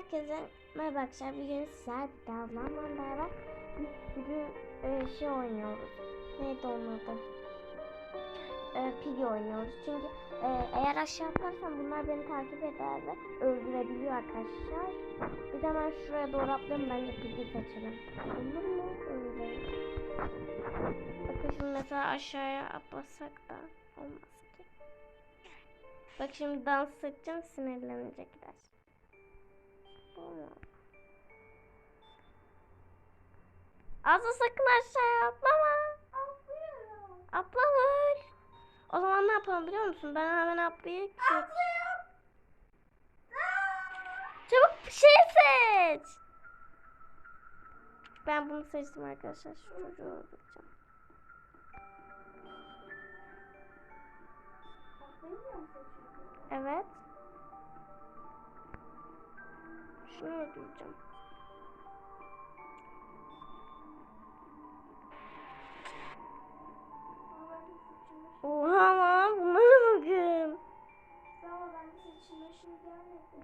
Herkese merhaba arkadaşlar. Bugün Serp de ablamla beraber bir sürü e, şey oynuyoruz. Neydi onun adı? E, Piggy oynuyoruz. Çünkü e, eğer aşağı yaparsam bunlar beni takip eder ve öldürebiliyor arkadaşlar. Bir de hemen şuraya doğru atlayalım. Bence Piggy seçelim. Olur mu? Öyle. Bakın şimdi mesela aşağıya atlasak da olmaz ki. Bak şimdi dans edeceğim sinirlenecekler. Azı sakın aşağıya atlama. Atlanır. O zaman ne yapalım biliyor musun? Ben hemen atlayayım. Çabuk bir şey seç. Ben bunu seçtim arkadaşlar. Şu çocuğu öldüreceğim. Evet. Şunu öldüreceğim. Oha lan bunlara bakın.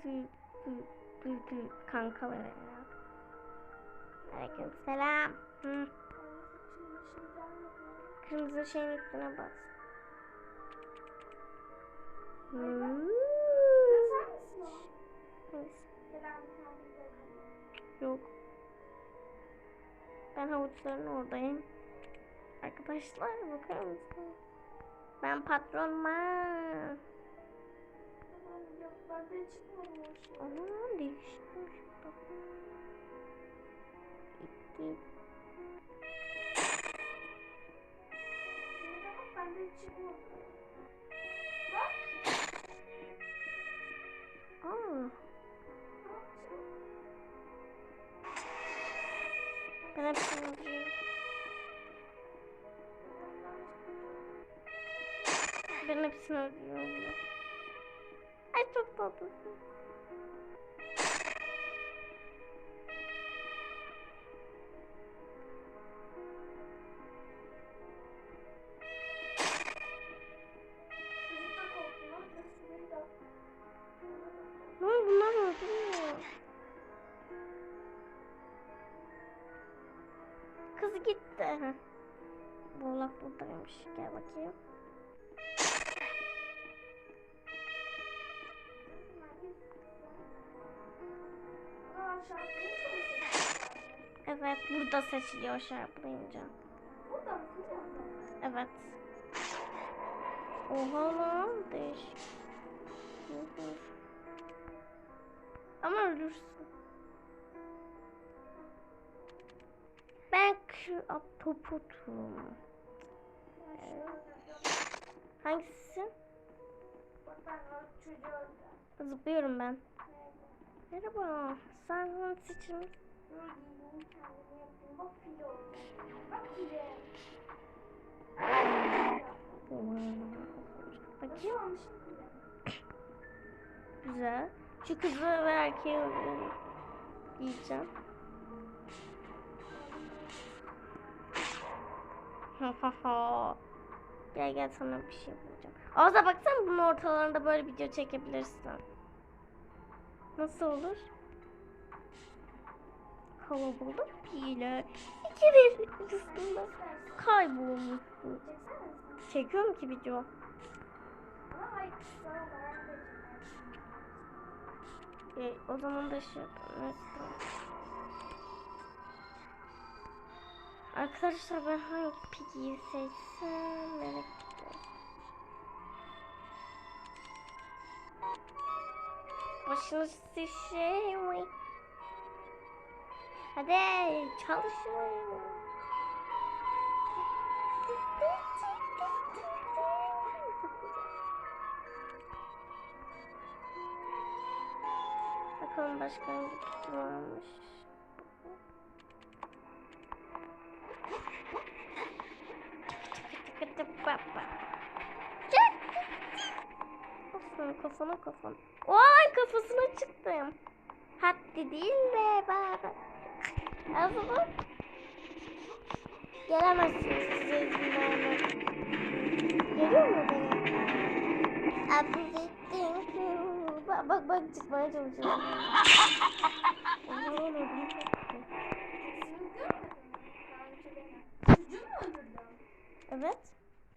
Tüy, tüy, tüy, tüy. Kankalar ya. Aleyküm selam. Hı. Kırmızı şeyin üstüne bas. Hmm. Yok. Ben havuçların oradayım. Arkadaşlar bakar mısınız? Ben patronum ha. Ana değişmiş. Bakın. İki. Aa. Öldürüyorum. Ay çok tatlısın. Ne bunlar öldürüyor. Kız gitti. Heh. Boğlak buradaymış. Gel bakayım. Evet burada seçiliyor şarplayınca. Evet. Oha lan değişik. Ama ölürsün. Ben toputum. Hangisi? Zıplıyorum ben. Merhaba. Sen hangi seçim? Bakayım. Güzel. Şu kızı ve erkeği. Yiyeceğim. Gel gel sana bir şey bulacağım. Ağza baksana bunun ortalarında böyle video çekebilirsin. Nasıl olur? Kalabalık bile. İki üstünde kaybolmuşsun. Çekiyorum ki video. E, o zaman da şey yapalım. Arkadaşlar ben hangi piggy'yi seçsem merak ediyorum. Başınız şişiyor. Hadi çalışın. Bakalım başka hangi piggy varmış. Kafana kafana kafana. Oy kafasına çıktım. Haddi değil be baba. Azıcık. Gelemezsiniz size izin vermem. Geliyor mu beni? Abi thank you. Bak bak bak çıkmaya çalışıyor. Oha lan ödüm koptu. Çocuğu mu öldürdüm? Evet.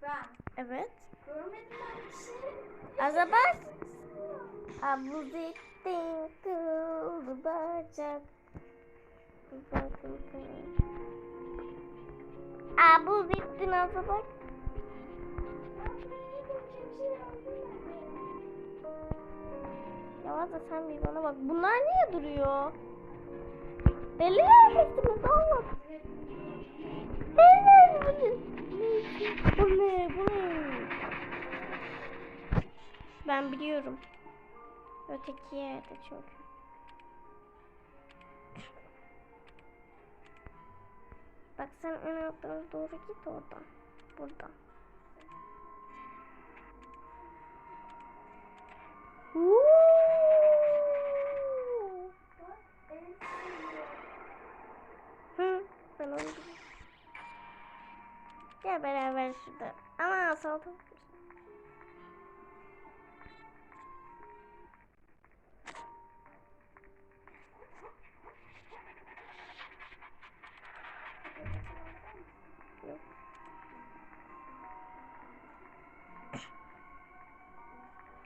Ben. Evet. Görmedim ben bir şey. Azabas. Abuzittin kıldı bacak. Abuzittin azabas. Yavaş da sen bir bana bak. Bunlar niye duruyor? Deli yerlisiniz oğlum. Bu ne? Bu ne? Bu ne? Ben biliyorum. Öteki yerde çünkü. Bak sen en altına doğru git oradan. Buradan. Hı, ben onu. Gel beraber şurada. Ama salata.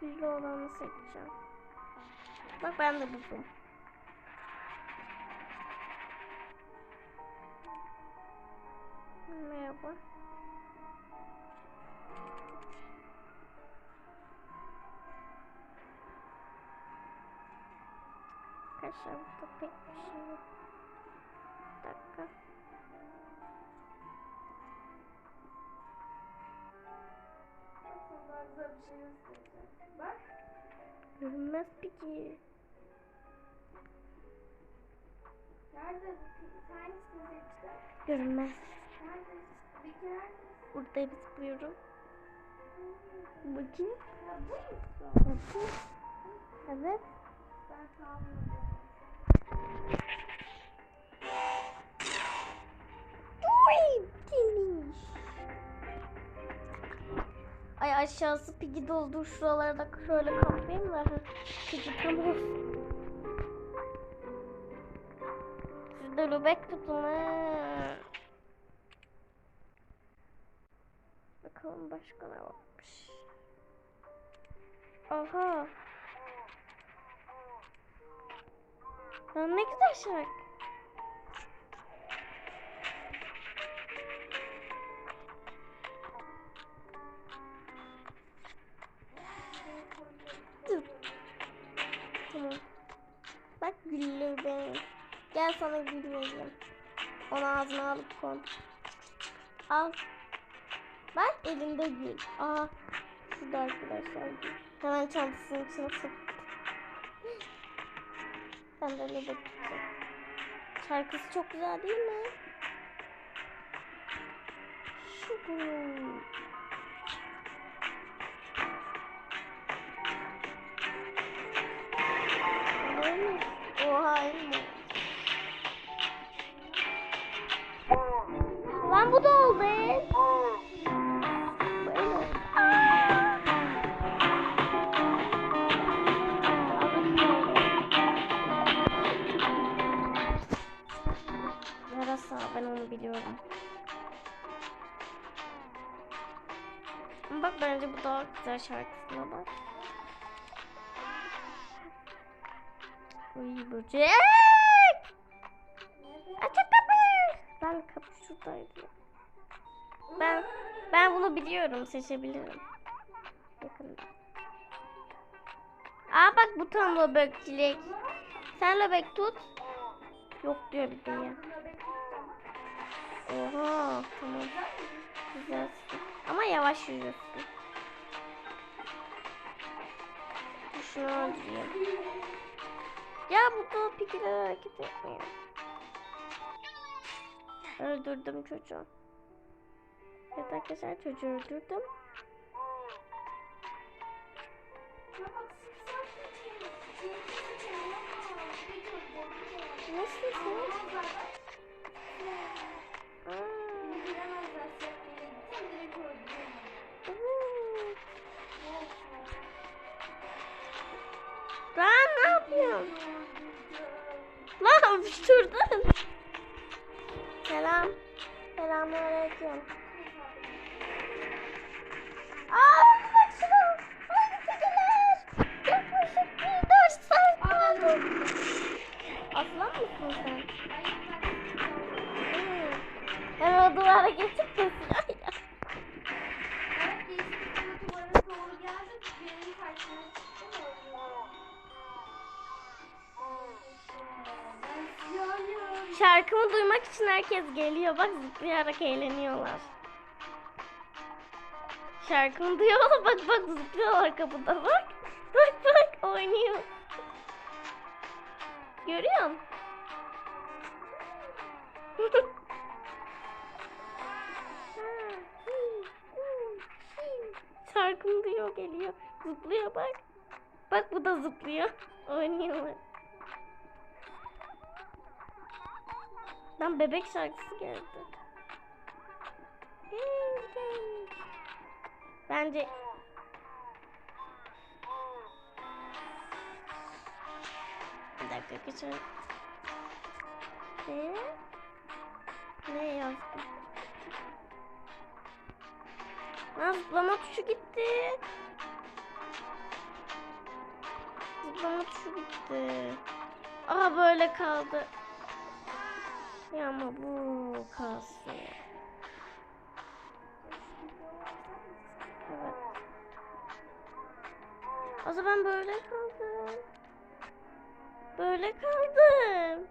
Güzel olanı seçeceğim. Bak ben de buldum. Merhaba. Arkadaşlar burada pek bir şey yok. Bir dakika. Güzel bir şey göstereceğim. Bak. Görünmez peki. Nerede? Sen hangisini seçtin? Görünmez. Nerede? Bir nerede? Burada zıplıyorum. Bakayım. Ya bu mu? Evet. Ben kalmadım. Uy, Ay aşağısı pigi doldu. Şuraları da şöyle kaplayayım da. Pigi tam olsun. Siz de lübek tutun. Bakalım başka ne varmış. Aha. Lan ne güzel şarkı. Sana gül vereyim. Onu ağzına alıp koy. Al. Bak elinde gül. Aa. Şurada arkadaşlar. Hemen çantasının içine sok. Ben de öyle bakacağım. Şarkısı çok güzel değil mi? Şu bu. Oldu. Yarasa ben onu biliyorum. Bak bence bu daha güzel şarkısına bak. Uy böcek. Açık kapı. Ben kapı şuradaydı. Ben ben bunu biliyorum seçebilirim. Yakında. Aa bak bu tam löbekçilik. Sen löbek tut. Yok diyor bir de ya. Oha tamam. Güzelsin. Ama yavaş yürüyorsun. Şunu öldüreyim. Ya bu da pikiler hareket etmiyor. Öldürdüm çocuğu. Evet arkadaşlar çocuğu öldürdüm. Nasıl bu? Ben ne yapıyorum? Lan şuradan. Selam. Selamünaleyküm. Aslan mısın sen? Ben o duvara geçip siyahım. Şarkımı duymak için herkes geliyor. Bak zıplayarak eğleniyorlar. Şarkımı duyuyorlar. Bak bak zıplıyorlar kapıda bak. Bak bak oynuyor. Görüyor musun? Şarkımı duyuyor geliyor. Zıplıyor bak. Bak bu da zıplıyor. Oynuyorlar. Lan bebek şarkısı geldi. Bence bir dakika geçelim. Ne? Ne yazdım? Lan zıplama tuşu gitti. Zıplama tuşu gitti. Aha böyle kaldı. Ya ama bu kalsın. O zaman böyle kaldım. Böyle kaldım.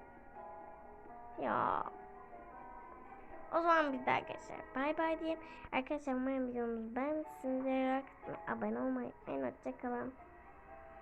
Ya. O zaman bir daha arkadaşlar bay bay diyeyim. Arkadaşlar umarım videomuzu beğenmişsinizdir. Abone olmayı unutmayın. Hoşçakalın.